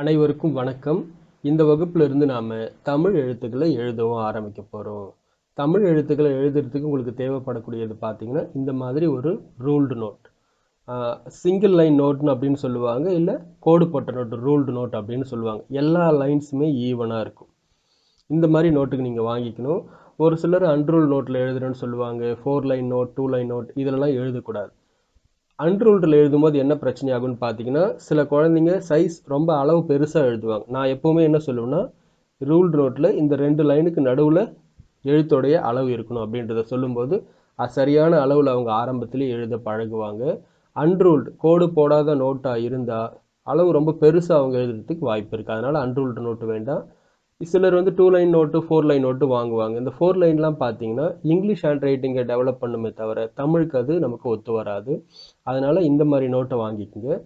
அனைவருக்கும் வணக்கம். இந்த வகுப்புல இருந்து நாம் தமிழ் எழுத்துக்களை எழுதவும் ஆரம்பிக்க போகிறோம் தமிழ் எழுத்துக்களை எழுதுறதுக்கு உங்களுக்கு தேவைப்படக்கூடியது பார்த்தீங்கன்னா இந்த மாதிரி ஒரு ரூல்டு நோட் சிங்கிள் லைன் நோட்னு அப்படின்னு சொல்லுவாங்க இல்லை கோடு போட்ட நோட் ரூல்டு நோட் அப்படின்னு சொல்லுவாங்க. எல்லா லைன்ஸுமே ஈவனாக இருக்கும். இந்த மாதிரி நோட்டுக்கு நீங்கள் வாங்கிக்கணும். ஒரு சிலர் அன்ரூல் நோட்டில் எழுதுறேன்னு சொல்லுவாங்க. Four line note two line note இதிலலாம் எழுதக்கூடாது. அன்ரூல்டில் எழுதும்போது என்ன பிரச்சனை ஆகும்னு பார்த்தீங்கன்னா சில குழந்தைங்க சைஸ் ரொம்ப அளவு பெருசாக எழுதுவாங்க. நான் எப்போவுமே என்ன சொல்லுவேன்னா ரூல்டு நோட்டில் இந்த ரெண்டு லைனுக்கு நடுவில் எழுத்தோடைய அளவு இருக்கணும் அப்படின்றத சொல்லும்போது அது சரியான அளவில் அவங்க ஆரம்பத்துலேயே எழுத பழகுவாங்க. அன்ரூல்டு கோடு போடாத நோட்டாக இருந்தால் அளவு ரொம்ப பெருசாக அவங்க எழுதுறதுக்கு வாய்ப்பு இருக்குது அதனால் அன்ரூல்டு நோட்டு வேண்டாம். சிலர் வந்து two line note four line note வாங்குவாங்க. இந்த ஃபோர் லைன்லாம் பார்த்தீங்கன்னா இங்கிலீஷ் ஹேண்ட் ரைட்டிங்கை டெவலப் பண்ணுமே தவிர தமிழுக்கு அது நமக்கு ஒத்து வராது. அதனால் இந்த மாதிரி நோட்டை வாங்கிக்கோங்க.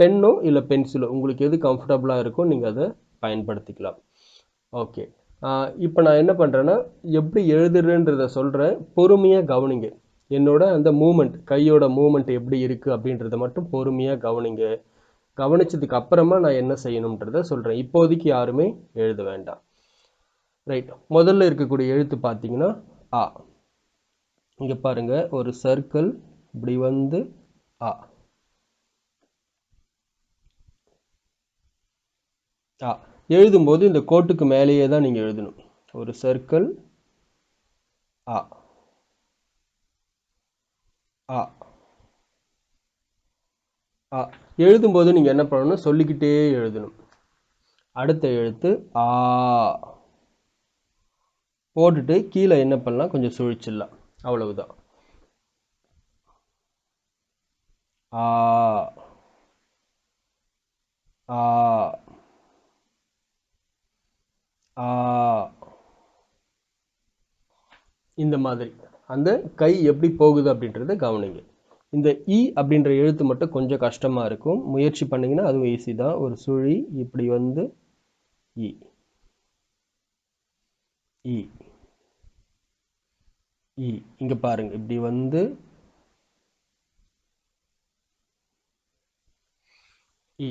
பென்னோ இல்லை பென்சிலோ உங்களுக்கு எது கம்ஃபர்டபுளாக இருக்கோ நீங்கள் அதை பயன்படுத்திக்கலாம். ஓகே இப்போ நான் என்ன பண்ணுறேன்னா எப்படி எழுதுறேன்றத சொல்கிறேன் பொறுமையாக கவனிங்க. என்னோட அந்த மூமெண்ட் கையோட மூமெண்ட் எப்படி இருக்குது அப்படின்றத மட்டும் பொறுமையாக கவனிங்க. கவனிச்சதுக்கு அப்புறமா நான் என்ன செய்யணுன்றத சொல்கிறேன் இப்போதைக்கு யாருமே எழுத வேண்டாம். ரைட் முதல்ல இருக்கக்கூடிய எழுத்து பார்த்தீங்கன்னா ஆ. இங்கே பாருங்க ஒரு சர்க்கிள் இப்படி வந்து ஆ. ஆ. எழுதும்போது இந்த கோட்டுக்கு மேலேயே தான் நீங்கள் எழுதணும். ஒரு சர்க்கிள் ஆ. ஆ. எழுதும்போது நீங்கள் என்ன பண்ணணும்? சொல்லிக்கிட்டே எழுதணும். அடுத்த எழுத்து ஆ. போட்டுட்டு கீழே என்ன பண்ணலாம்? கொஞ்சம் சுழிச்சிடலாம். அவ்வளவுதான். ஆ. ஆ. ஆ. இந்த மாதிரி. அந்த கை எப்படி போகுது அப்படின்றத கவனிங்க. இந்த இ அப்படின்ற எழுத்து மட்டும் கொஞ்சம் கஷ்டமாக இருக்கும். முயற்சி பண்ணிங்கன்னா அதுவும் ஈஸி தான். ஒரு சுழி இப்படி வந்து e. e. இ இ இ இங்கே பாருங்க. இப்படி வந்து இ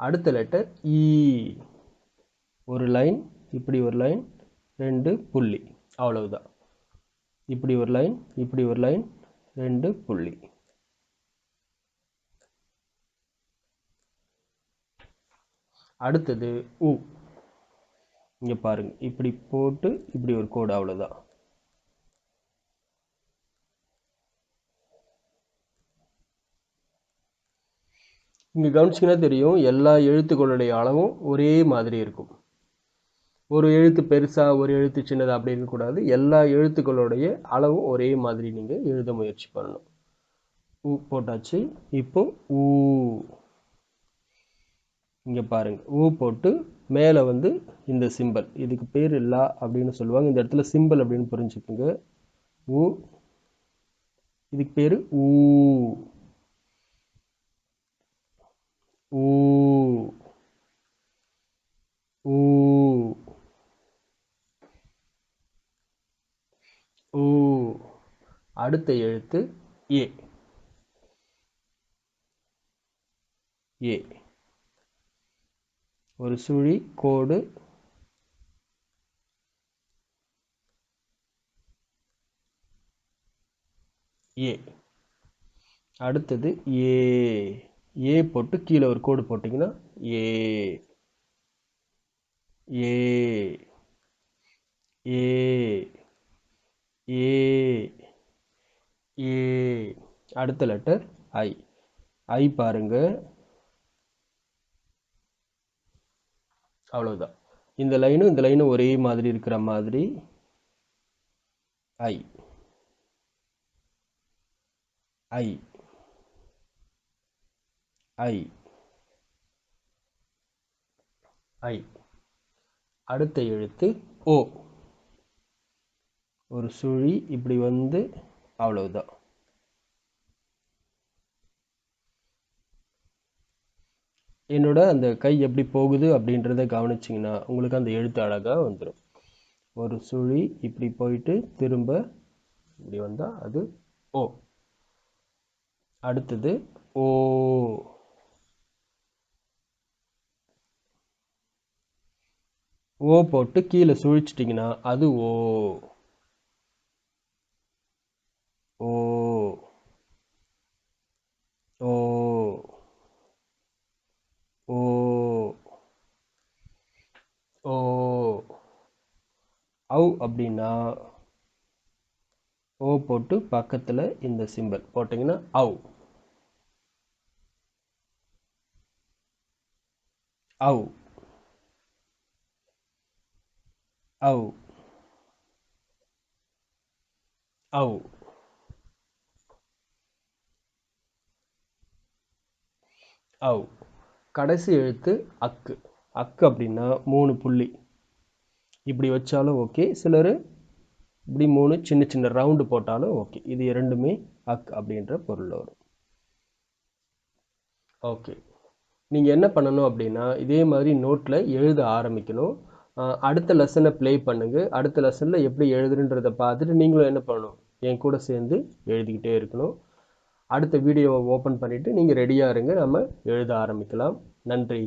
அடுத்த லெட்டர் இ ஒரு லைன் இப்படி ஒரு லைன் ரெண்டு புள்ளி. அவ்வளவுதான். இப்படி ஒரு லைன் இப்படி ஒரு லைன் ரெண்டு புள்ளி. அடுத்தது உ. இங்கே பாருங்க இப்படி போட்டு இப்படி ஒரு கோடு அவ்வளவுதான். இங்க கவனிச்சிங்கன்னா தெரியும் எல்லா எழுத்துக்களுடைய அளவும் ஒரே மாதிரி இருக்கும். ஒரு எழுத்து பெருசாக ஒரு எழுத்து சின்னதாக அப்படி இருக்கக்கூடாது. எல்லா எழுத்துக்களுடைய அளவும் ஒரே மாதிரி நீங்கள் எழுத முயற்சி பண்ணணும். ஊ போட்டாச்சு. இப்போ ஊ. இங்கே பாருங்கள் ஊ போட்டு மேலே வந்து இந்த சிம்பல் இதுக்கு பேர் லா அப்படின்னு சொல்லுவாங்க. இந்த இடத்துல சிம்பல் அப்படின்னு புரிஞ்சுக்கோங்க. ஊ. இதுக்கு பேர் ஊ ஊ. ஊ. ஊ. அடுத்த எழுத்து ஏ. ஏ. ஒரு சுழி கோடு. ஏ. அடுத்தது ஏ. ஏ போட்டு கீழே ஒரு கோடு போட்டிங்கன்னா ஏ. ஏ. ஏ. ஏ. ஏ. அடுத்த லெட்டர் ஐ ஐ பாருங்க. அவ்வளவுதான். இந்த லைனும் இந்த லைனும் ஒரே மாதிரி இருக்கிற மாதிரி ஐ ஐ ஐ ஐ அடுத்த எழுத்து ஓ ஒரு சுழி இப்படி வந்து அவ்வளவுதான் என்னோட அந்த கை எப்படி போகுது அப்படின்றத கவனிச்சிங்கன்னா உங்களுக்கு அந்த எழுத்து அழகாக வந்துடும் ஒரு சுழி இப்படி போயிட்டு திரும்ப இப்படி வந்தால் அது ஓ. அடுத்தது ஓ. ஓ போட்டு கீழே சுழிச்சிட்டிங்கன்னா அது ஓ. ஔ அப்படின்னா ஓ போட்டு பக்கத்தில் இந்த சிம்பல் போட்டிங்கன்னா ஔ ஔ ஔ ஔ ஔ கடைசி எழுத்து அக்கு. அக்கு அப்படின்னா மூணு புள்ளி. இப்படி வச்சாலும் ஓகே. சிலர் இப்படி மூணு சின்ன சின்ன ரவுண்டு போட்டாலும் ஓகே. இது இரண்டுமே அக் அப்படின்ற பொருள் வரும். ஓகே. நீங்கள் என்ன பண்ணணும் அப்படின்னா இதே மாதிரி நோட்டில் எழுத ஆரம்பிக்கணும். அடுத்த லெசனை ப்ளே பண்ணுங்கள் அடுத்த லெசனில் எப்படி எழுதுன்றதை பார்த்துட்டு நீங்களும் என்ன பண்ணணும்? என் கூட சேர்ந்து எழுதிக்கிட்டே இருக்கணும். அடுத்த வீடியோவை ஓப்பன் பண்ணிவிட்டு நீங்கள் ரெடியாக இருங்க. நம்ம எழுத ஆரம்பிக்கலாம். நன்றி.